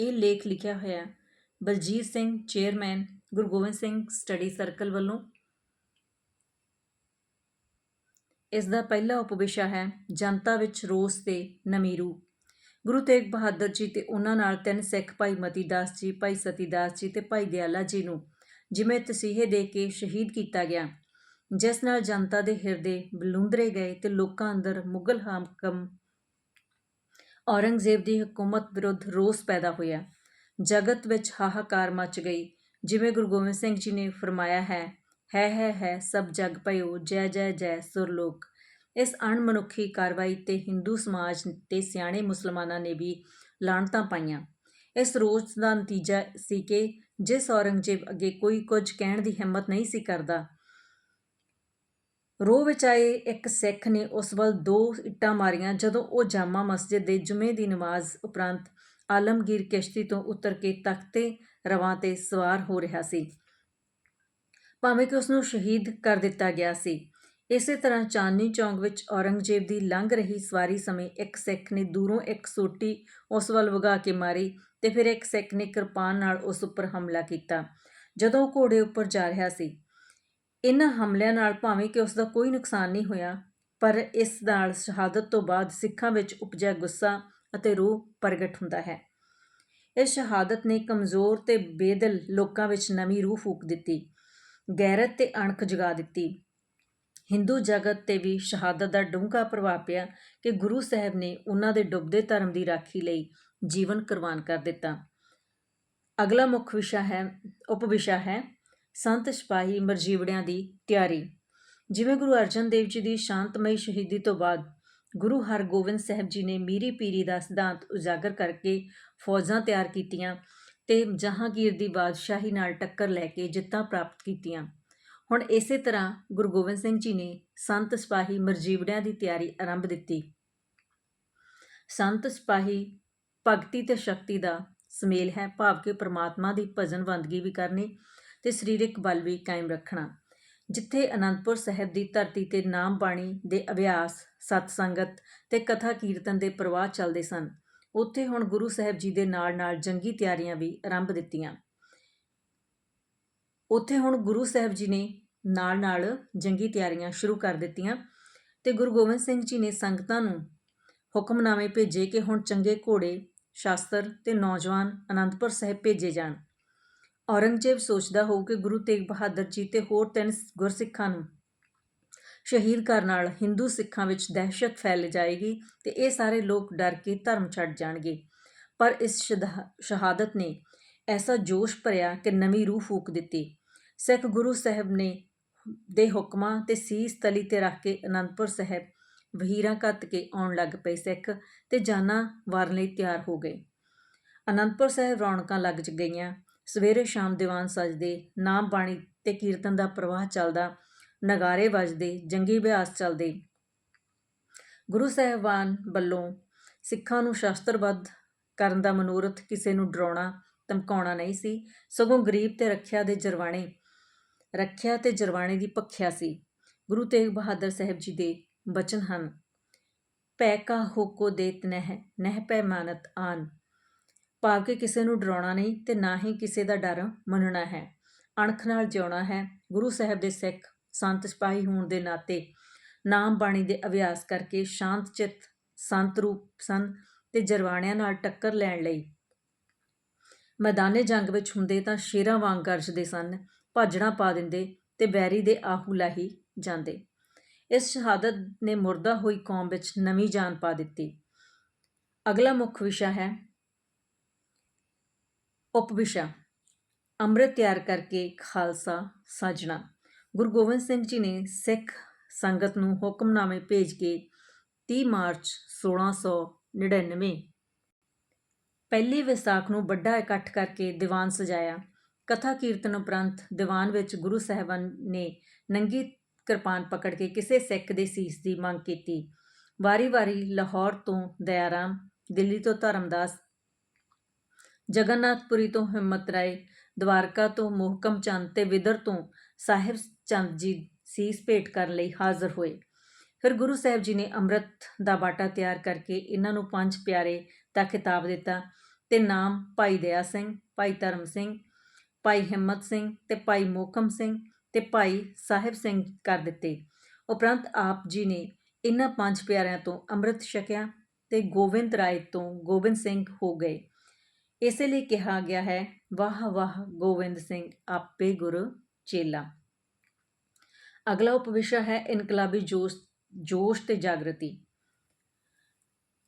ਇਹ ਲੇਖ ਲਿਖਿਆ ਹੋਇਆ ਹੈ। Baljit Singh, chairman, Guru Gobind Singh study circle ਵੱਲੋਂ। ਇਸ ਦਾ ਪਹਿਲਾ ਉਪਵਿਸ਼ਾ ਹੈ, ਜਨਤਾ ਵਿੱਚ ਰੋਸ ਤੇ ਨਵੀਂ ਰੂਹ। ਗੁਰੂ ਤੇਗ ਬਹਾਦਰ ਜੀ ਤੇ ਉਹਨਾਂ ਨਾਲ ਤਿੰਨ ਸਿੱਖ ਭਾਈ ਮਤੀ ਦਾਸ ਜੀ, ਭਾਈ ਸਤੀ ਦਾਸ ਜੀ ਤੇ ਭਾਈ ਦਿਆਲਾ ਜੀ ਨੂੰ ਜਿਵੇਂ ਤਸੀਹੇ ਦੇ ਕੇ ਸ਼ਹੀਦ ਕੀਤਾ ਗਿਆ। ਜਿਸ ਨਾਲ ਜਨਤਾ ਦੇ ਹਿਰਦੇ ਬਲੂੰਦਰੇ ਗਏ ਤੇ ਲੋਕਾਂ ਅੰਦਰ ਮੁਗਲ ਹਾਕਮ ਔਰੰਗਜ਼ੇਬ ਦੀ ਹਕੂਮਤ ਵਿਰੁੱਧ ਰੋਸ ਪੈਦਾ ਹੋਇਆ। ਜਗਤ ਵਿੱਚ ਹਾਹਾਕਾਰ ਮਚ ਗਈ। ਜਿਵੇਂ ਗੁਰੂ ਗੋਬਿੰਦ ਸਿੰਘ ਜੀ ਨੇ ਫਰਮਾਇਆ ਹੈ ਹੈ ਹੈ ਹੈ, ਸਭ ਜਗ ਭਇਓ, ਜੈ ਜੈ ਜੈ ਸੁਰਲੋਕ ਇਸ ਅਣਮਨੁੱਖੀ ਕਾਰਵਾਈ ਤੇ ਹਿੰਦੂ ਸਮਾਜ ਤੇ ਸਿਆਣੇ ਮੁਸਲਮਾਨਾਂ ਨੇ ਵੀ ਲਾਣਤਾਂ ਪਾਈਆਂ। ਇਸ ਰੋਸ ਦਾ ਨਤੀਜਾ ਸੀ ਕਿ ਜਿਸ ਔਰੰਗਜ਼ੇਬ ਅੱਗੇ ਕੋਈ ਕੁਝ ਕਹਿਣ ਦੀ ਹਿੰਮਤ ਨਹੀਂ ਸੀ ਕਰਦਾ ਰੋਹ ਵਿੱਚ ਆਏ ਇੱਕ ਸਿੱਖ ਨੇ ਉਸ ਵੱਲ ਦੋ ਇੱਟਾਂ ਮਾਰੀਆਂ ਜਦੋਂ ਉਹ ਜਾਮਾ ਮਸਜਿਦ ਦੇ ਜੁਮੇ ਦੀ ਨਮਾਜ਼ ਉਪਰੰਤ ਆਲਮਗੀਰ ਕਿਸ਼ਤੀ ਤੋਂ ਉਤਰ ਕੇ ਤਖਤੇ ਰਵਾਂ ਤੇ ਸਵਾਰ ਹੋ ਰਿਹਾ ਸੀ। ਭਾਵੇਂ ਕਿ ਉਸ ਨੂੰ ਸ਼ਹੀਦ ਕਰ ਦਿੱਤਾ ਗਿਆ ਸੀ। ਇਸੇ ਤਰ੍ਹਾਂ ਚਾਂਦਨੀ ਚੌਂਕ ਵਿੱਚ ਔਰੰਗਜ਼ੇਬ ਦੀ ਲੰਘ ਰਹੀ ਸਵਾਰੀ ਸਮੇਂ ਇੱਕ ਸਿੱਖ ਨੇ ਦੂਰੋਂ ਇੱਕ ਸੋਟੀ ਉਸ ਵੱਲ ਵਗਾ ਕੇ ਮਾਰੀ ਤੇ ਫਿਰ ਇੱਕ ਸਿੱਖ ਨੇ ਕਿਰਪਾਨ ਨਾਲ ਉਸ ਉੱਪਰ ਹਮਲਾ ਕੀਤਾ। ਜਦੋਂ ਉਹ ਘੋੜੇ ਉੱਪਰ ਜਾ ਰਿਹਾ ਸੀ ਇਹਨਾਂ ਹਮਲਿਆਂ ਨਾਲ ਭਾਵੇਂ ਕਿ ਉਸ ਦਾ ਕੋਈ ਨੁਕਸਾਨ ਨਹੀਂ ਹੋਇਆ, ਪਰ ਇਸ ਨਾਲ ਸ਼ਹਾਦਤ ਤੋਂ ਬਾਅਦ ਸਿੱਖਾਂ ਵਿੱਚ ਉਪਜਿਆ ਗੁੱਸਾ ਅਤੇ ਰੋਹ ਪ੍ਰਗਟ ਹੁੰਦਾ ਹੈ। ਇਸ ਸ਼ਹਾਦਤ ਨੇ ਕਮਜ਼ੋਰ ਤੇ ਬੇਦਲ ਲੋਕਾਂ ਵਿੱਚ ਨਵੀਂ ਰੂਹ ਫੂਕ ਦਿੱਤੀ, ਗੈਰਤ ਤੇ ਅਣਖ ਜਗਾ ਦਿੱਤੀ। ਹਿੰਦੂ ਜਗਤ ਤੇ ਵੀ ਸ਼ਹਾਦਤ ਦਾ ਡੂੰਘਾ ਪ੍ਰਭਾਵ ਪਿਆ ਕਿ ਗੁਰੂ ਸਾਹਿਬ ਨੇ ਉਹਨਾਂ ਦੇ ਡੁੱਬਦੇ ਧਰਮ ਦੀ ਰਾਖੀ ਲਈ ਜੀਵਨ ਕੁਰਬਾਨ ਕਰ ਦਿੱਤਾ। ਅਗਲਾ ਮੁੱਖ ਵਿਸ਼ਾ ਹੈ ਉਪ ਵਿਸ਼ਾ ਹੈ ਸੰਤ ਸਿਪਾਹੀ ਮਰਜੀਵੜਿਆਂ ਦੀ ਤਿਆਰੀ। ਜਿਵੇਂ ਗੁਰੂ ਅਰਜਨ ਦੇਵ ਜੀ ਦੀ ਸ਼ਾਂਤਮਈ ਸ਼ਹੀਦੀ ਤੋਂ ਬਾਅਦ, ਗੁਰੂ ਹਰਗੋਬਿੰਦ ਸਾਹਿਬ ਜੀ ਨੇ ਮੀਰੀ ਪੀਰੀ ਦਾ ਸਿਧਾਂਤ ਉਜਾਗਰ ਕਰਕੇ ਫੌਜਾਂ ਤਿਆਰ ਕੀਤੀਆਂ ਤੇ ਜਹਾਂਗੀਰ ਦੀ ਬਾਦਸ਼ਾਹੀ ਨਾਲ ਟੱਕਰ ਲੈ ਕੇ ਜਿੱਤਾਂ ਪ੍ਰਾਪਤ ਕੀਤੀਆਂ। ਹੁਣ ਇਸੇ ਤਰ੍ਹਾਂ ਗੁਰੂ ਗੋਬਿੰਦ ਸਿੰਘ ਜੀ ਨੇ ਸੰਤ ਸਿਪਾਹੀ ਮਰਜੀਵੜਿਆਂ ਦੀ ਤਿਆਰੀ ਆਰੰਭ ਦਿੱਤੀ। ਸੰਤ ਸਿਪਾਹੀ ਭਗਤੀ ਤੇ ਸ਼ਕਤੀ ਦਾ ਸਮੇਲ ਹੈ, ਭਾਵ ਕਿ ਪ੍ਰਮਾਤਮਾ ਦੀ ਭਜਨ ਬੰਦਗੀ ਵੀ ਕਰਨੀ ਤੇ ਸਰੀਰਕ ਬਲ ਵੀ ਕਾਇਮ ਰੱਖਣਾ। ਜਿੱਥੇ ਅਨੰਦਪੁਰ ਸਾਹਿਬ ਦੀ ਧਰਤੀ ਤੇ ਨਾਮ ਬਾਣੀ ਦੇ ਅਭਿਆਸ, ਸਤ ਸੰਗਤ ਤੇ ਕਥਾ ਕੀਰਤਨ ਦੇ ਪ੍ਰਵਾਹ ਚੱਲਦੇ ਸਨ, ਉੱਥੇ ਹੁਣ ਗੁਰੂ ਸਾਹਿਬ ਜੀ ਦੇ ਨਾਲ-ਨਾਲ ਜੰਗੀ ਤਿਆਰੀਆਂ ਵੀ ਆਰੰਭ ਦਿੱਤੀਆਂ। ਉੱਥੇ ਹੁਣ ਗੁਰੂ ਸਾਹਿਬ ਜੀ ਨੇ ਨਾਲ-ਨਾਲ ਜੰਗੀ ਤਿਆਰੀਆਂ ਸ਼ੁਰੂ ਕਰ ਦਿੱਤੀਆਂ ਤੇ ਗੁਰੂ ਗੋਬਿੰਦ ਸਿੰਘ ਜੀ ਨੇ ਸੰਗਤਾਂ ਨੂੰ ਹੁਕਮਨਾਮੇ ਭੇਜੇ ਕਿ ਹੁਣ ਚੰਗੇ ਘੋੜੇ, ਸ਼ਾਸਤਰ ਤੇ ਨੌਜਵਾਨ ਅਨੰਦਪੁਰ ਸਾਹਿਬ ਭੇਜੇ ਜਾਣ। ਔਰੰਗਜ਼ੇਬ ਸੋਚਦਾ ਹੋਊ ਕਿ ਗੁਰੂ ਤੇਗ ਬਹਾਦਰ ਜੀ ਤੇ ਹੋਰ ਤਿੰਨ ਗੁਰਸਿੱਖਾਂ ਨੂੰ ਸ਼ਹੀਦ ਕਰਨ ਨਾਲ ਹਿੰਦੂ ਸਿੱਖਾਂ ਵਿੱਚ ਦਹਿਸ਼ਤ ਫੈਲ ਜਾਏਗੀ ਤੇ ਇਹ ਸਾਰੇ ਲੋਕ ਡਰ ਕੇ ਧਰਮ ਛੱਡ ਜਾਣਗੇ। ਪਰ ਇਸ ਸ਼ਹਾਦਤ ਨੇ ਐਸਾ ਜੋਸ਼ ਭਰਿਆ ਕਿ ਨਵੀਂ ਰੂਹ ਫੂਕ ਦਿੱਤੀ। ਸਿੱਖ ਗੁਰੂ ਸਾਹਿਬ ਨੇ ਦੇ ਹੁਕਮਾਂ ਤੇ ਸੀਸ ਤਲੀ ਤੇ ਰੱਖ ਕੇ ਅਨੰਦਪੁਰ ਸਾਹਿਬ ਵਹੀਰਾਂ ਕੱਤ ਕੇ ਆਉਣ ਲੱਗ ਪਏ ਸਿੱਖ ਤੇ ਜਾਨਾਂ ਵਾਰਨ ਲਈ ਤਿਆਰ ਹੋ ਗਏ। ਅਨੰਦਪੁਰ ਸਾਹਿਬ ਰੌਣਕਾਂ ਲੱਗ ਗਈਆਂ। ਸਵੇਰੇ ਸ਼ਾਮ ਦੀਵਾਨ ਸਜਦੇ, ਨਾਮ ਬਾਣੀ ਤੇ ਕੀਰਤਨ ਦਾ ਪ੍ਰਵਾਹ ਚੱਲਦਾ, ਨਗਾਰੇ ਵੱਜਦੇ, ਜੰਗੀ ਅਭਿਆਸ ਚੱਲਦੇ। ਗੁਰੂ ਸਾਹਿਬਾਨ ਵੱਲੋਂ ਸਿੱਖਾਂ ਨੂੰ ਸ਼ਾਸਤਰਬੱਧ ਕਰਨ ਦਾ ਮਨੋਰਥ ਕਿਸੇ ਨੂੰ ਡਰਾਉਣਾ ਧਮਕਾਉਣਾ ਨਹੀਂ ਸੀ, ਸਗੋਂ ਗਰੀਬ ਤੇ ਰੱਖਿਆ ਦੇ ਜਰਵਾਣੇ, ਰੱਖਿਆ ਤੇ ਜਰਵਾਣੇ ਦੀ ਪੱਖਿਆ ਸੀ। ਗੁਰੂ ਤੇਗ ਬਹਾਦਰ ਸਾਹਿਬ ਜੀ ਦੇ ਬਚਨ ਹਨ ਪੈ ਕਾ ਹੋਕੋ ਦੇਤ ਨਹਿ ਨਹਿ ਪੈ ਮਾਨਤ ਆਨ। ਭਾਵ ਕਿ ਕਿਸੇ ਨੂੰ ਡਰਾਉਣਾ ਨਹੀਂ ਤੇ ਨਾ ਹੀ ਕਿਸੇ ਦਾ ਡਰ ਮੰਨਣਾ ਹੈ। ਅਣਖ ਨਾਲ ਜਿਉਣਾ ਹੈ। ਗੁਰੂ ਸਾਹਿਬ ਦੇ ਸਿੱਖ ਸੰਤ ਸਿਪਾਹੀ ਹੋਣ ਦੇ ਨਾਤੇ ਨਾਮ ਬਾਣੀ ਦੇ ਅਭਿਆਸ ਕਰਕੇ ਸ਼ਾਂਤ ਚਿੱਤ, ਸੰਤ ਰੂਪ ਸਨ ਤੇ ਜਰਵਾਣਿਆਂ ਨਾਲ ਟੱਕਰ ਲੈਣ ਲਈ ਮੈਦਾਨੇ ਜੰਗ ਵਿੱਚ ਹੁੰਦੇ ਤਾਂ ਸ਼ੇਰਾਂ ਵਾਂਗ ਗਰਜਦੇ ਸਨ ਭਾਜਣਾ ਪਾ ਦਿੰਦੇ ਤੇ ਬੈਰੀ ਦੇ ਆਹੂ ਲਾਹੀ ਜਾਂਦੇ। ਇਸ ਸ਼ਹਾਦਤ ਨੇ ਮੁਰਦਾ ਹੋਈ ਕੌਮ ਵਿੱਚ ਨਵੀਂ ਜਾਨ ਪਾ ਦਿੱਤੀ। ਅਗਲਾ ਮੁੱਖ ਵਿਸ਼ਾ ਹੈ ਉਪਵਿਸ਼ਾ ਅੰਮ੍ਰਿਤ ਤਿਆਰ ਕਰਕੇ ਖਾਲਸਾ ਸਾਜਣਾ। ਗੁਰੂ ਗੋਬਿੰਦ ਸਿੰਘ ਜੀ ਨੇ ਸਿੱਖ ਸੰਗਤ ਨੂੰ ਹੁਕਮਨਾਮੇ ਭੇਜ ਕੇ 30 ਮਾਰਚ 1699 ਪਹਿਲੀ ਵਿਸਾਖ ਨੂੰ ਵੱਡਾ ਇਕੱਠ ਕਰਕੇ ਦੀਵਾਨ ਸਜਾਇਆ। ਕਥਾ ਕੀਰਤਨ ਉਪਰੰਤ ਦੀਵਾਨ ਵਿੱਚ ਗੁਰੂ ਸਾਹਿਬਾਨ ਨੇ ਨੰਗੀ ਕਿਰਪਾਨ ਪਕੜ ਕੇ ਕਿਸੇ ਸਿੱਖ ਦੇ ਸੀਸ ਦੀ ਮੰਗ ਕੀਤੀ। ਵਾਰੀ-ਵਾਰੀ ਲਾਹੌਰ ਤੋਂ ਦਇਆਰਾਮ ਦਿੱਲੀ ਤੋਂ ਧਰਮਦਾਸ ਜਗਨਨਾਥਪੁਰੀ ਤੋਂ ਹਿੰਮਤ ਰਾਏ, ਦਵਾਰਕਾ ਤੋਂ ਮੋਹਕਮ ਚੰਦ ਤੇ ਵਿਦਰ ਤੋਂ ਸਾਹਿਬ ਚੰਦ ਜੀ ਸੀਸ ਭੇਟ ਕਰਨ ਲਈ ਹਾਜ਼ਰ ਹੋਏ। ਫਿਰ ਗੁਰੂ ਸਾਹਿਬ ਜੀ ਨੇ ਅੰਮ੍ਰਿਤ ਦਾ ਬਾਟਾ ਤਿਆਰ ਕਰਕੇ ਇਹਨਾਂ ਨੂੰ ਪੰਜ ਪਿਆਰੇ ਦਾ ਖਿਤਾਬ ਦਿੱਤਾ ਤੇ ਨਾਮ ਭਾਈ ਦਇਆ ਸਿੰਘ, ਭਾਈ ਧਰਮ ਸਿੰਘ, ਭਾਈ ਹਿੰਮਤ ਸਿੰਘ ਤੇ ਭਾਈ ਮੋਹਕਮ ਸਿੰਘ ਤੇ ਭਾਈ ਸਾਹਿਬ ਸਿੰਘ ਕਰ ਦਿੱਤੇ। ਉਪਰੰਤ ਆਪ ਜੀ ਨੇ ਇਹਨਾਂ ਪੰਜ ਪਿਆਰਿਆਂ ਤੋਂ ਅੰਮ੍ਰਿਤ ਛਕਿਆ ਤੇ ਗੋਬਿੰਦ ਰਾਏ ਤੋਂ ਗੋਬਿੰਦ ਸਿੰਘ ਹੋ ਗਏ। ਇਸੇ ਲਈ ਕਿਹਾ ਗਿਆ ਹੈ, ਵਾਹ ਵਾਹ ਗੋਬਿੰਦ ਸਿੰਘ, ਆਪੇ ਗੁਰ ਚੇਲਾ। ਅਗਲਾ ਉਪਵਿਸ਼ਾ ਹੈ ਇਨਕਲਾਬੀ ਜੋਸ਼ ਜੋਸ਼ ਤੇ ਜਾਗਰਤੀ।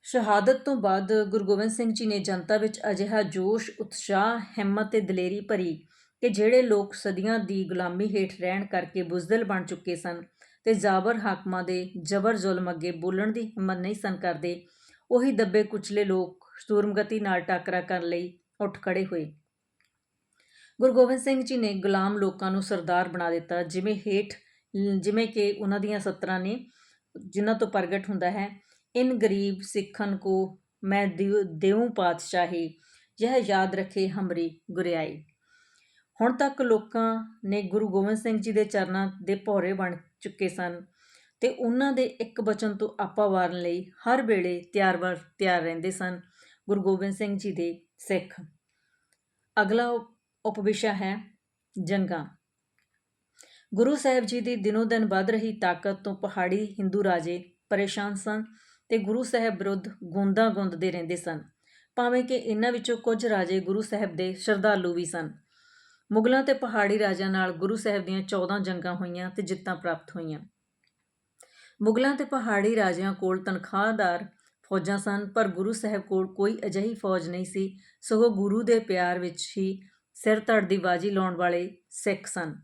ਸ਼ਹਾਦਤ ਤੋਂ ਬਾਅਦ ਗੁਰੂ ਗੋਬਿੰਦ ਸਿੰਘ ਜੀ ਨੇ ਜਨਤਾ ਵਿੱਚ ਅਜਿਹਾ ਜੋਸ਼, ਉਤਸ਼ਾਹ, ਹਿੰਮਤ ਤੇ ਦਲੇਰੀ ਭਰੀ ਕਿ ਜਿਹੜੇ ਲੋਕ ਸਦੀਆਂ ਦੀ ਗੁਲਾਮੀ ਹੇਠ ਰਹਿਣ ਕਰਕੇ ਬੁਜ਼ਦਿਲ ਬਣ ਚੁੱਕੇ ਸਨ ਤੇ ਜ਼ਾਬਰ ਹਾਕਮਾਂ ਦੇ ਜ਼ਬਰ ਜ਼ੁਲਮ ਅੱਗੇ ਬੋਲਣ ਦੀ ਹਿੰਮਤ ਨਹੀਂ ਸਨ ਕਰਦੇ, ਉਹੀ ਦੱਬੇ ਕੁਚਲੇ ਲੋਕ ਸੂਰਮਗਤੀ ਨਾਲ ਟਾਕਰਾ ਕਰਨ ਲਈ ਉੱਠ ਖੜੇ ਹੋਏ। ਗੁਰੂ ਗੋਬਿੰਦ ਸਿੰਘ ਜੀ ਨੇ ਗੁਲਾਮ ਲੋਕਾਂ ਨੂੰ ਸਰਦਾਰ ਬਣਾ ਦਿੱਤਾ, ਜਿਵੇਂ ਹੇਠ, ਜਿਵੇਂ ਕਿ ਉਹਨਾਂ ਦੀਆਂ ਸਤਰਾਂ ਨੇ, ਜਿਨ੍ਹਾਂ ਤੋਂ ਪ੍ਰਗਟ ਹੁੰਦਾ ਹੈ, ਇਨ ਗਰੀਬ ਸਿੱਖਨ ਕੋ ਮੈਂ ਦੇਉ ਪਾਤਸ਼ਾਹੀ, ਯਹ ਯਾਦ ਰੱਖੇ ਹਮਰੀ ਗੁਰਿਆਈ। ਹੁਣ ਤੱਕ ਲੋਕਾਂ ਨੇ ਗੁਰੂ ਗੋਬਿੰਦ ਸਿੰਘ ਜੀ ਦੇ ਚਰਨਾਂ ਦੇ ਭੌਰੇ ਬਣ ਚੁੱਕੇ ਸਨ ਤੇ ਉਹਨਾਂ ਦੇ ਇੱਕ ਬਚਨ ਤੋਂ ਆਪਾ ਵਾਰਨ ਲਈ ਹਰ ਵੇਲੇ ਤਿਆਰ ਵਰ ਤਿਆਰ ਰਹਿੰਦੇ ਸਨ। ਗੁਰੂ ਗੋਬਿੰਦ ਸਿੰਘ ਜੀ ਦੇ ਸਿੱਖ। ਅਗਲਾ ਉਪਵਿਸ਼ਾ ਹੈ ਜੰਗਾਂ। ਗੁਰੂ ਸਾਹਿਬ ਜੀ ਦੀ ਦਿਨੋ ਦਿਨ ਵੱਧ ਰਹੀ ਤਾਕਤ ਤੋਂ ਪਹਾੜੀ ਹਿੰਦੂ ਰਾਜੇ ਪਰੇਸ਼ਾਨ ਸਨ ਤੇ ਗੁਰੂ ਸਾਹਿਬ ਵਿਰੁੱਧ ਗੋਂਦਾ ਗੁੰਦਦੇ ਰਹਿੰਦੇ ਸਨ। ਭਾਵੇਂ ਕਿ ਇਹਨਾਂ ਵਿੱਚੋਂ ਕੁਝ ਰਾਜੇ ਗੁਰੂ ਸਾਹਿਬ ਦੇ ਸ਼ਰਧਾਲੂ ਵੀ ਸਨ। ਮੁਗਲਾਂ ਤੇ ਪਹਾੜੀ ਰਾਜਿਆਂ ਨਾਲ ਗੁਰੂ ਸਾਹਿਬ ਦੀਆਂ 14 ਜੰਗਾਂ ਹੋਈਆਂ ਤੇ ਜਿੱਤਾਂ ਪ੍ਰਾਪਤ ਹੋਈਆਂ। ਮੁਗਲਾਂ ਤੇ ਪਹਾੜੀ ਰਾਜਿਆਂ ਕੋਲ ਤਨਖਾਹਦਾਰ ਫੌਜਾਂ ਸਨ, ਪਰ ਗੁਰੂ ਸਾਹਿਬ ਕੋਲ ਕੋਈ ਅਜਿਹੀ ਫੌਜ ਨਹੀਂ ਸੀ। ਸਗੋਂ ਗੁਰੂ ਦੇ ਪਿਆਰ ਵਿੱਚ ਹੀ ਸਿਰ ਧੜ ਦੀ ਬਾਜੀ ਲਾਉਣ ਵਾਲੇ ਸਿੱਖ ਸਨ।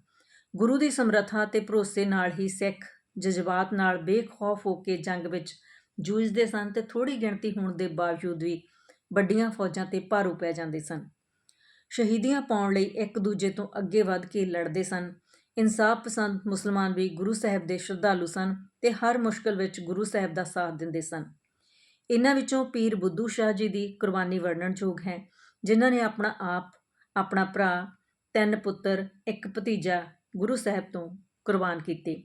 ਗੁਰੂ ਦੀ ਸਮਰੱਥਾ ਤੇ ਭਰੋਸੇ ਨਾਲ ਹੀ ਸਿੱਖ ਜਜ਼ਬਾਤ ਨਾਲ ਬੇਖੌਫ ਹੋ ਕੇ ਜੰਗ ਵਿੱਚ ਜੂਝਦੇ ਸਨ ਤੇ ਥੋੜੀ ਗਿਣਤੀ ਹੋਣ ਦੇ ਬਾਵਜੂਦ ਵੀ ਵੱਡੀਆਂ ਫੌਜਾਂ ਤੇ ਭਾਰੂ ਪੈ ਜਾਂਦੇ ਸਨ। ਸ਼ਹੀਦੀਆਂ ਪਾਉਣ ਲਈ ਇੱਕ ਦੂਜੇ ਤੋਂ ਅੱਗੇ ਵੱਧ ਕੇ ਲੜਦੇ ਸਨ। ਇਨਸਾਫ ਪਸੰਦ ਮੁਸਲਮਾਨ ਵੀ ਗੁਰੂ ਸਾਹਿਬ ਦੇ ਸ਼ਰਧਾਲੂ ਸਨ ਤੇ ਹਰ ਮੁਸ਼ਕਲ ਵਿੱਚ ਗੁਰੂ ਸਾਹਿਬ ਦਾ ਸਾਥ ਦਿੰਦੇ ਸਨ। ਇਹਨਾਂ ਵਿੱਚੋਂ ਪੀਰ ਬੁੱਧੂ ਸ਼ਾਹ ਜੀ ਦੀ ਕੁਰਬਾਨੀ ਵਰਣਨਯੋਗ ਹੈ, ਜਿਨ੍ਹਾਂ ਨੇ ਆਪਣਾ ਆਪ, ਆਪਣਾ ਭਰਾ, ਤਿੰਨ ਪੁੱਤਰ, ਇੱਕ ਭਤੀਜਾ ਗੁਰੂ ਸਾਹਿਬ ਤੋਂ ਕੁਰਬਾਨ ਕੀਤੇ।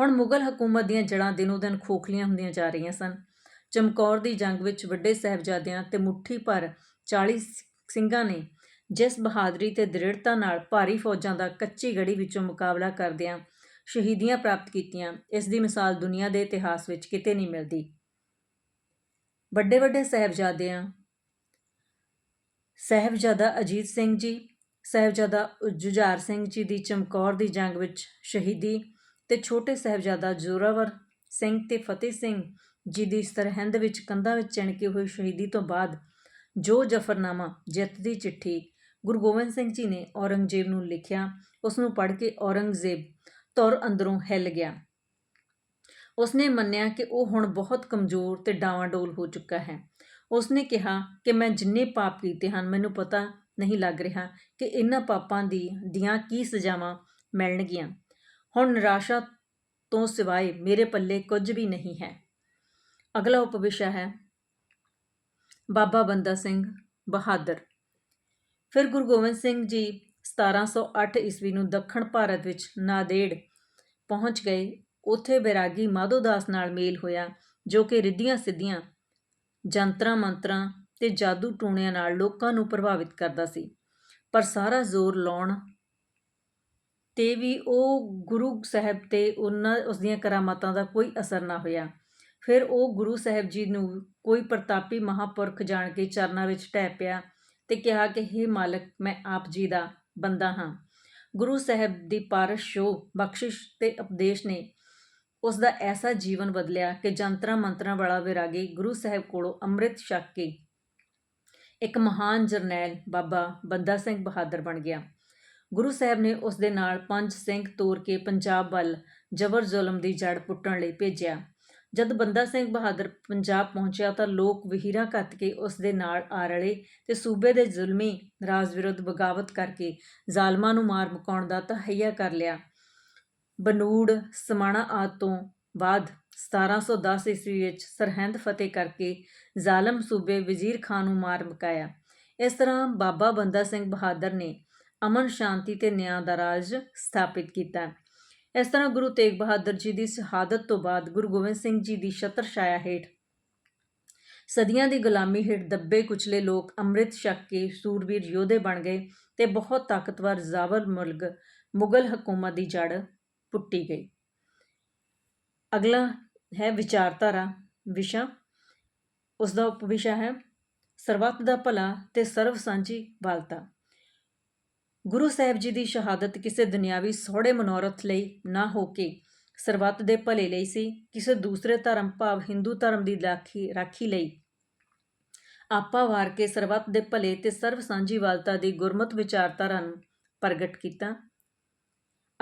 ਹੁਣ ਮੁਗਲ ਹਕੂਮਤ ਦੀਆਂ ਜੜਾਂ ਦਿਨੋ ਦਿਨ ਖੋਖਲੀਆਂ ਹੁੰਦੀਆਂ ਜਾ ਰਹੀਆਂ ਸਨ। ਚਮਕੌਰ ਦੀ ਜੰਗ ਵਿੱਚ ਵੱਡੇ ਸਹਿਬਜ਼ਾਦਿਆਂ ਤੇ ਮੁੱਠੀ ਭਰ 40 ਸਿੰਘਾਂ ਨੇ ਜਿਸ ਬਹਾਦਰੀ ਤੇ ਦ੍ਰਿੜਤਾ ਨਾਲ ਭਾਰੀ ਫੌਜਾਂ ਦਾ ਕੱਚੀ ਗੜੀ ਵਿੱਚੋਂ ਮੁਕਾਬਲਾ ਕਰਦਿਆਂ ਸ਼ਹੀਦੀਆਂ ਪ੍ਰਾਪਤ ਕੀਤੀਆਂ, ਇਸ ਦੀ ਮਿਸਾਲ ਦੁਨੀਆ ਦੇ ਇਤਿਹਾਸ ਵਿੱਚ ਕਿਤੇ ਨਹੀਂ ਮਿਲਦੀ। ਵੱਡੇ ਵੱਡੇ ਸਹਿਬਜ਼ਾਦਿਆਂ, ਸਹਿਬਜ਼ਾਦਾ ਅਜੀਤ ਸਿੰਘ ਜੀ, ਸਹਿਬਜ਼ਾਦਾ ਜੁਝਾਰ ਸਿੰਘ ਜੀ ਦੀ ਚਮਕੌਰ ਦੀ ਜੰਗ ਵਿੱਚ ਸ਼ਹੀਦੀ ਤੇ ਛੋਟੇ ਸਹਿਬਜ਼ਾਦਾ ਜ਼ੋਰਾਵਰ ਸਿੰਘ ਤੇ ਫਤਿਹ ਸਿੰਘ ਜੀ ਦੀ ਸਰਹੰਦ ਵਿੱਚ ਕੰਧਾਂ ਵਿੱਚ ਚਿਣਕੇ ਹੋਈ ਸ਼ਹੀਦੀ ਤੋਂ ਬਾਅਦ ਜੋ ਜਫਰਨਾਮਾ ਜਿੱਤ ਦੀ ਚਿੱਠੀ ਗੁਰੂ ਗੋਬਿੰਦ ਸਿੰਘ ਜੀ ਨੇ ਔਰੰਗਜ਼ੇਬ ਨੂੰ ਲਿਖਿਆ, ਉਸ ਨੂੰ ਪੜ੍ਹ ਕੇ ਔਰੰਗਜ਼ੇਬ ਤੁਰ ਅੰਦਰੋਂ ਹਿੱਲ ਗਿਆ। ਉਸਨੇ ਮੰਨਿਆ ਕਿ ਉਹ ਹੁਣ ਬਹੁਤ ਕਮਜ਼ੋਰ ਤੇ ਡਾਵਾਂਡੋਲ ਹੋ ਚੁੱਕਾ ਹੈ। ਉਸਨੇ ਕਿਹਾ ਕਿ ਮੈਂ ਜਿੰਨੇ ਪਾਪ ਕੀਤੇ ਹਨ, ਮੈਨੂੰ ਪਤਾ ਨਹੀਂ ਲੱਗ ਰਿਹਾ ਕਿ ਇਹਨਾਂ ਪਾਪਾਂ ਦੀ, ਦੀਆਂ ਕੀ ਸਜ਼ਾਵਾਂ ਮਿਲਣਗੀਆਂ। ਹੁਣ ਨਿਰਾਸ਼ਾ ਤੋਂ ਸਿਵਾਏ ਮੇਰੇ ਪੱਲੇ ਕੁਝ ਵੀ ਨਹੀਂ ਹੈ। ਅਗਲਾ ਉਪਵਿਸ਼ਾ ਹੈ, ਬਾਬਾ ਬੰਦਾ ਸਿੰਘ ਬਹਾਦਰ। ਫਿਰ ਗੁਰੂ ਗੋਬਿੰਦ ਸਿੰਘ ਜੀ 1708 ਈਸਵੀ ਨੂੰ ਦੱਖਣ ਭਾਰਤ ਵਿੱਚ ਨਾਦੇੜ ਪਹੁੰਚ ਗਏ। ਉੱਥੇ ਬੈਰਾਗੀ ਮਾਧੋਦਾਸ ਨਾਲ ਮੇਲ ਹੋਇਆ, ਜੋ ਕਿ ਰਿੱਧੀਆਂ ਸਿੱਧੀਆਂ ਜੰਤਰਾਂ ਮੰਤਰਾਂ ਤੇ ਜਾਦੂ ਟੂਣਿਆਂ ਨਾਲ ਲੋਕਾਂ ਨੂੰ ਪ੍ਰਭਾਵਿਤ ਕਰਦਾ ਸੀ। ਪਰ ਸਾਰਾ ਜ਼ੋਰ ਲਾਉਣ ਤੇ ਵੀ ਉਹ ਗੁਰੂ ਸਾਹਿਬ ਤੇ ਉਹਨਾਂ, ਉਸ ਦੀਆਂ ਕਰਾਮਾਤਾਂ ਦਾ ਕੋਈ ਅਸਰ ਨਾ ਹੋਇਆ। ਫਿਰ ਉਹ ਗੁਰੂ ਸਾਹਿਬ ਜੀ ਨੂੰ ਕੋਈ ਪ੍ਰਤਾਪੀ ਮਹਾਪੁਰਖ ਜਾਣ ਕੇ ਚਰਨਾਂ ਵਿੱਚ ਟਹਿ ਪਿਆ ਤੇ ਕਿਹਾ ਕਿ हे ਮਾਲਕ, ਮੈਂ ਆਪ ਜੀ ਦਾ ਬੰਦਾ ਹਾਂ। ਗੁਰੂ ਸਾਹਿਬ ਦੀ ਪਾਰਸ਼ੋ ਬਖਸ਼ਿਸ਼ ਤੇ ਉਪਦੇਸ਼ ਨੇ ਉਸ ਦਾ ਐਸਾ ਜੀਵਨ ਬਦਲਿਆ ਕਿ ਜੰਤਰਾਂ ਮੰਤਰਾਂ ਵਾਲਾ ਵਿਰਾਗੀ ਗੁਰੂ ਸਾਹਿਬ ਕੋਲੋਂ ਅੰਮ੍ਰਿਤ ਛਕ ਕੇ ਇੱਕ ਮਹਾਨ ਜਰਨੈਲ ਬਾਬਾ ਬੰਦਾ ਸਿੰਘ ਬਹਾਦਰ ਬਣ ਗਿਆ। ਗੁਰੂ ਸਾਹਿਬ ਨੇ ਉਸ ਦੇ ਨਾਲ ਪੰਜ ਸਿੰਘ ਤੋਰ ਕੇ ਪੰਜਾਬ ਵੱਲ ਜ਼ਬਰ ਜ਼ੁਲਮ ਦੀ ਜੜ ਪੁੱਟਣ ਲਈ ਭੇਜਿਆ। ਜਦ ਬੰਦਾ ਸਿੰਘ ਬਹਾਦਰ ਪੰਜਾਬ ਪਹੁੰਚਿਆ ਤਾਂ ਲੋਕ ਵਹੀਰਾਂ ਕੱਤ ਕੇ ਉਸ ਦੇ ਨਾਲ ਆ ਰਲੇ ਤੇ ਸੂਬੇ ਦੇ ਜ਼ੁਲਮੀ ਰਾਜ ਵਿਰੁੱਧ ਬਗਾਵਤ ਕਰਕੇ ਜ਼ਾਲਮਾਂ ਨੂੰ ਮਾਰ ਮੁਕਾਉਣ ਦਾ ਤਹਈਆ ਕਰ ਲਿਆ। ਬਨੂੜ, ਸਮਾਣਾ ਆਦ ਤੋਂ ਬਾਅਦ 1710 ਈਸਵੀ ਵਿੱਚ ਸਰਹੰਦ ਫਤਿਹ ਕਰਕੇ ਜ਼ਾਲਮ ਸੂਬੇ ਵਜ਼ੀਰ ਖਾਨ ਨੂੰ ਮਾਰ ਮੁਕਾਇਆ। ਇਸ ਤਰ੍ਹਾਂ ਬਾਬਾ ਬੰਦਾ ਸਿੰਘ ਬਹਾਦਰ ਨੇ ਅਮਨ ਸ਼ਾਂਤੀ ਤੇ ਨਿਆਂ ਦਾ ਰਾਜ ਸਥਾਪਿਤ ਕੀਤਾ। ਇਸ ਤਰ੍ਹਾਂ ਗੁਰੂ ਤੇਗ ਬਹਾਦਰ ਜੀ ਦੀ ਸ਼ਹਾਦਤ ਤੋਂ ਬਾਅਦ ਗੁਰੂ ਗੋਬਿੰਦ ਸਿੰਘ ਜੀ ਦੀ ਛਤਰ ਛਾਇਆ ਹੇਠ ਸਦੀਆਂ ਦੀ ਗੁਲਾਮੀ ਹੇਠ ਦੱਬੇ ਕੁਚਲੇ ਲੋਕ ਅੰਮ੍ਰਿਤ ਛਕ ਕੇ ਸੂਰਬੀਰ ਯੋਧੇ ਬਣ ਗਏ ਤੇ ਬਹੁਤ ਤਾਕਤਵਰ ਜ਼ਾਬਰ ਮੁਲਕ ਮੁਗਲ ਹਕੂਮਤ ਦੀ ਜੜ ਪੁੱਟੀ ਗਈ। ਅਗਲਾ ਹੈ ਵਿਚਾਰਧਾਰਾ ਵਿਸ਼ਾ। ਉਸ ਦਾ ਉਪਵਿਸ਼ਾ ਹੈ ਸਰਬੱਤ ਦਾ ਭਲਾ ਤੇ ਸਰਵ ਸਾਂਝੀ ਵਾਲਤਾ ਗੁਰੂ ਸਾਹਿਬ ਜੀ ਦੀ ਸ਼ਹਾਦਤ ਕਿਸੇ ਦੁਨਿਆਵੀ ਸੋਹਣੇ ਮਨੋਰਥ ਲਈ ਨਾ ਹੋ ਕੇ ਸਰਬੱਤ ਦੇ ਭਲੇ ਲਈ ਸੀ, ਕਿਸੇ ਦੂਸਰੇ ਧਰਮ ਭਾਵ ਹਿੰਦੂ ਧਰਮ ਦੀ ਰਾਖੀ ਰਾਖੀ ਲਈ। ਆਪਾ ਵਾਰ ਕੇ ਸਰਬੱਤ ਦੇ ਭਲੇ ਤੇ ਸਰਵ ਸਾਂਝੀ ਵਾਲਤਾ ਦੀ ਗੁਰਮਤ ਵਿਚਾਰਧਾਰਾ ਨੂੰ ਪ੍ਰਗਟ ਕੀਤਾ।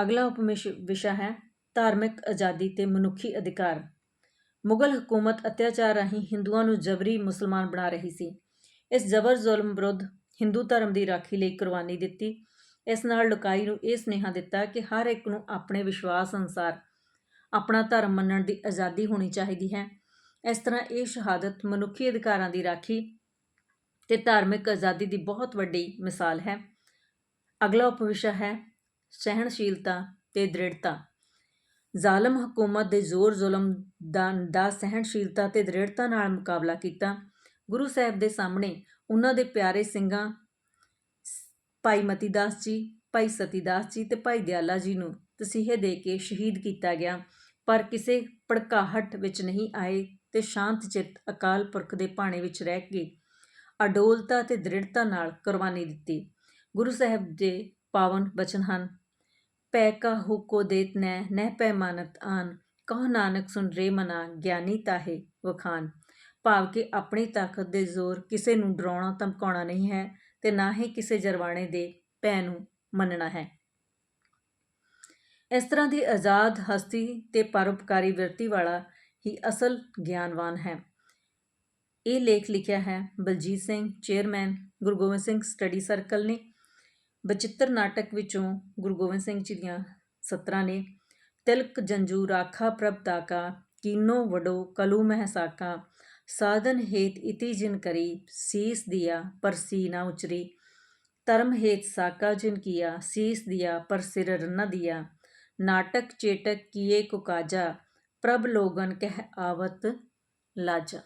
ਅਗਲਾ ਉਪਮਿਸ਼ ਵਿਸ਼ਾ ਹੈ, ਧਾਰਮਿਕ ਆਜ਼ਾਦੀ ਤੇ ਮਨੁੱਖੀ ਅਧਿਕਾਰ। ਮੁਗਲ ਹਕੂਮਤ ਅਤਿਆਚਾਰ ਰਾਹੀਂ ਹਿੰਦੂਆਂ ਨੂੰ ਜਬਰੀ ਮੁਸਲਮਾਨ ਬਣਾ ਰਹੀ ਸੀ। ਇਸ ਜ਼ਬਰ ਜ਼ੁਲਮ ਵਿਰੁੱਧ ਹਿੰਦੂ ਧਰਮ ਦੀ ਰਾਖੀ ਲਈ ਕੁਰਬਾਨੀ ਦਿੱਤੀ। ਇਸ ਨਾਲ ਲੁਕਾਈ ਨੂੰ ਇਹ ਸੁਨੇਹਾ ਦਿੱਤਾ ਕਿ ਹਰ ਇੱਕ ਨੂੰ ਆਪਣੇ ਵਿਸ਼ਵਾਸ ਅਨੁਸਾਰ ਆਪਣਾ ਧਰਮ ਮੰਨਣ ਦੀ ਆਜ਼ਾਦੀ ਹੋਣੀ ਚਾਹੀਦੀ ਹੈ। ਇਸ ਤਰ੍ਹਾਂ ਇਹ ਸ਼ਹਾਦਤ ਮਨੁੱਖੀ ਅਧਿਕਾਰਾਂ ਦੀ ਰਾਖੀ ਤੇ ਧਾਰਮਿਕ ਆਜ਼ਾਦੀ ਦੀ ਬਹੁਤ ਵੱਡੀ ਮਿਸਾਲ ਹੈ। ਅਗਲਾ ਉਪਵਿਸ਼ਾ ਹੈ, ਸਹਿਣਸ਼ੀਲਤਾ ਤੇ ਦ੍ਰਿੜਤਾ। ਜ਼ਾਲਮ ਹਕੂਮਤ ਦੇ ਜ਼ੋਰ ਜ਼ੁਲਮ ਦਾ ਦਾ ਸਹਿਣਸ਼ੀਲਤਾ ਤੇ ਦ੍ਰਿੜਤਾ ਨਾਲ ਮੁਕਾਬਲਾ ਕੀਤਾ। ਗੁਰੂ ਸਾਹਿਬ ਦੇ ਸਾਹਮਣੇ ਉਹਨਾਂ ਦੇ ਪਿਆਰੇ ਸਿੰਘਾਂ, ਭਾਈ ਮਤੀਦਾਸ ਜੀ, ਭਾਈ ਸਤੀਦਾਸ ਜੀ ਤੇ ਭਾਈ ਦਿਆਲਾ ਜੀ ਨੂੰ ਤਸੀਹੇ ਦੇ ਕੇ ਸ਼ਹੀਦ ਕੀਤਾ ਗਿਆ। ਪਰ ਕਿਸੇ ਭੜਕਾਹਟ ਵਿੱਚ ਨਹੀਂ ਆਏ ਤੇ ਸ਼ਾਂਤ ਚਿੱਤ ਅਕਾਲ ਪੁਰਖ ਦੇ ਭਾਣੇ ਵਿੱਚ ਰਹਿ ਕੇ ਅਡੋਲਤਾ ਤੇ ਦ੍ਰਿੜਤਾ ਨਾਲ ਕੁਰਬਾਨੀ ਦਿੱਤੀ। ਗੁਰੂ ਸਾਹਿਬ ਦੇ ਪਾਵਨ ਬਚਨ ਹਨ, ਪੈ ਕਾ ਹੁਕੋ ਦੇਤ ਨੈ ਨਹਿ ਪੈ ਆਨ, ਕਹ ਨਾਨਕ ਸੁਨ ਰੇ ਮਨਾ, ਗਿਆਨੀ ਤਾਹੇ ਵਖਾਨ। ਭਾਵ ਕਿ ਆਪਣੀ ਤਾਕਤ ਦੇ ਜ਼ੋਰ ਕਿਸੇ ਨੂੰ ਡਰਾਉਣਾ ਧਮਕਾਉਣਾ ਨਹੀਂ ਹੈ ਤੇ ਨਾ ਹੀ ਕਿਸੇ ਜਰਵਾਣੇ ਦੇ ਭੈ ਨੂੰ ਮੰਨਣਾ ਹੈ। ਇਸ ਤਰ੍ਹਾਂ ਦੀ ਆਜ਼ਾਦ ਹਸਤੀ ਤੇ ਪਰਉਪਕਾਰੀ ਵਿਰਤੀ ਵਾਲਾ ਹੀ ਅਸਲ ਗਿਆਨਵਾਨ ਹੈ। ਇਹ ਲੇਖ ਲਿਖਿਆ ਹੈ Baljit Singh, chairman Guru Gobind Singh study circle ਨੇ। ਬਚਿੱਤਰ ਨਾਟਕ ਵਿੱਚੋਂ ਗੁਰੂ ਗੋਬਿੰਦ ਸਿੰਘ ਜੀ ਦੀਆਂ ਸਤਰਾਂ ਨੇ। ਤਿਲਕ ਜੰਜੂ ਰਾਖਾ ਪ੍ਰਭ ਤਾਕਾ ਕੀਨੋ ਵਡੋ ਕਲੂ ਮਹਿਸਾਕਾ ਸਾਕਾ ਸਾਧਨ ਹੇਤ ਇਤੀ ਜਿਨ ਕਰੀ ਸੀਸ ਦਿਆ ਪਰ ਸੀ ਨਾ ਉਚਰੀ ਧਰਮ ਹੇਤ ਸਾਕਾ ਜਿਨ ਕੀਆ ਸੀਸ ਦਿਆ ਪਰ ਸਿਰ ਨ ਦਿਆ ਨਾਟਕ ਚੇਟਕ ਕੀਏ ਕੁਕਾਜਾ ਪ੍ਰਭ ਲੋਗਨ ਕਹਿ ਆਵਤ ਲਾਜਾ